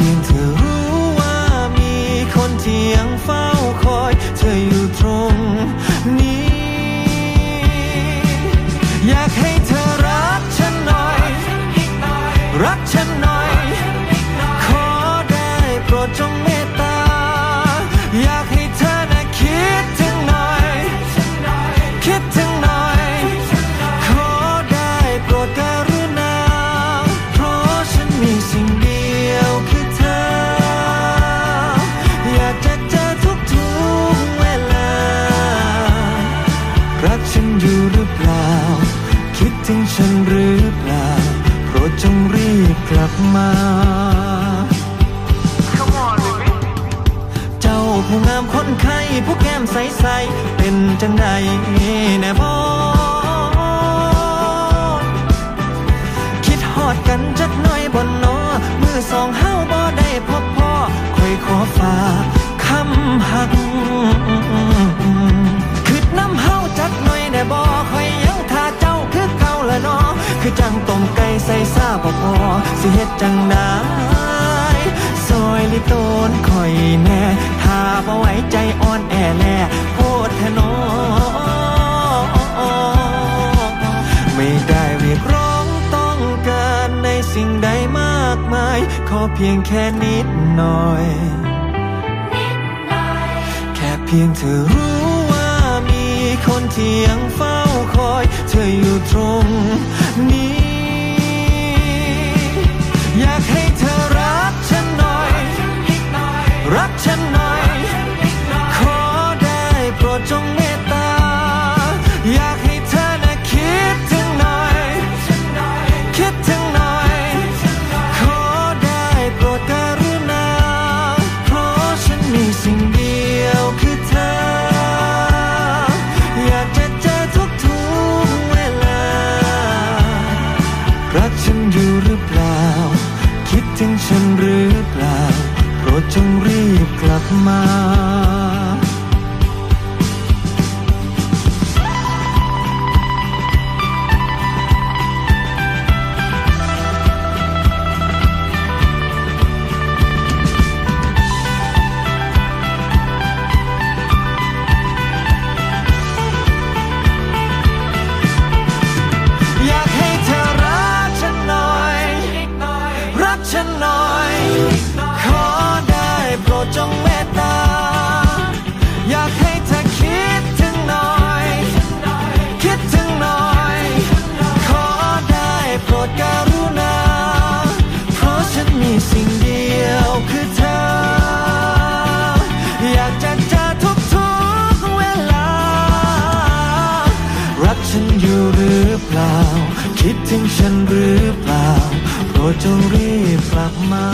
เพียงเธอรู้ว่ามีคนที่ยังเฝ้าคอย เธออยู่ตรงนี้ อยากให้เธอรักฉันหน่อย รักฉันหน่อย ฉันอยู่หรือเปล่า คิดถึงฉันหรือเปล่า โปรดจงรีบกลับมา เจ้าผู้งามคนไข้ผู้แก้มใสๆเป็นจังใดแน่บอคิดฮอดกันจักน่อยบนนอมือสองเฮาบ่ได้พบพ่อคอยขอฝากคำหัก คือจังต้มไก่ใส่ซาบ่พอสิเฮ็ดจังได้ซอยลิโตนคอยแน่ถ้าบ่ไหวใจอ่อนแอแลโพดแทนอไม่ได้เรียกร้องต้องการในสิ่งใดมากมาย ขอเพียงแค่นิดหน่อย แค่เพียงเธอรู้ว่ามีคนที่ยังเฝ้าคอย เธออยู่ตรง อยากให้เธอนะคิดถึงหน่อย คิดถึงหน่อย ขอได้โปรดการุณาเพราะฉันมีสิ่งเดียวคือเธอ อยากจะเจอทุกทุกๆเวลา รักฉันอยู่หรือเปล่า คิดถึงฉันหรือเปล่า โปรดจงรีบกลับมา มีสิ่งเดียวคือเธอ อยากจะเจอทุกทุกๆเวลา รักฉันอยู่หรือเปล่า คิดถึงฉันหรือเปล่า โปรดจงรีบกลับมา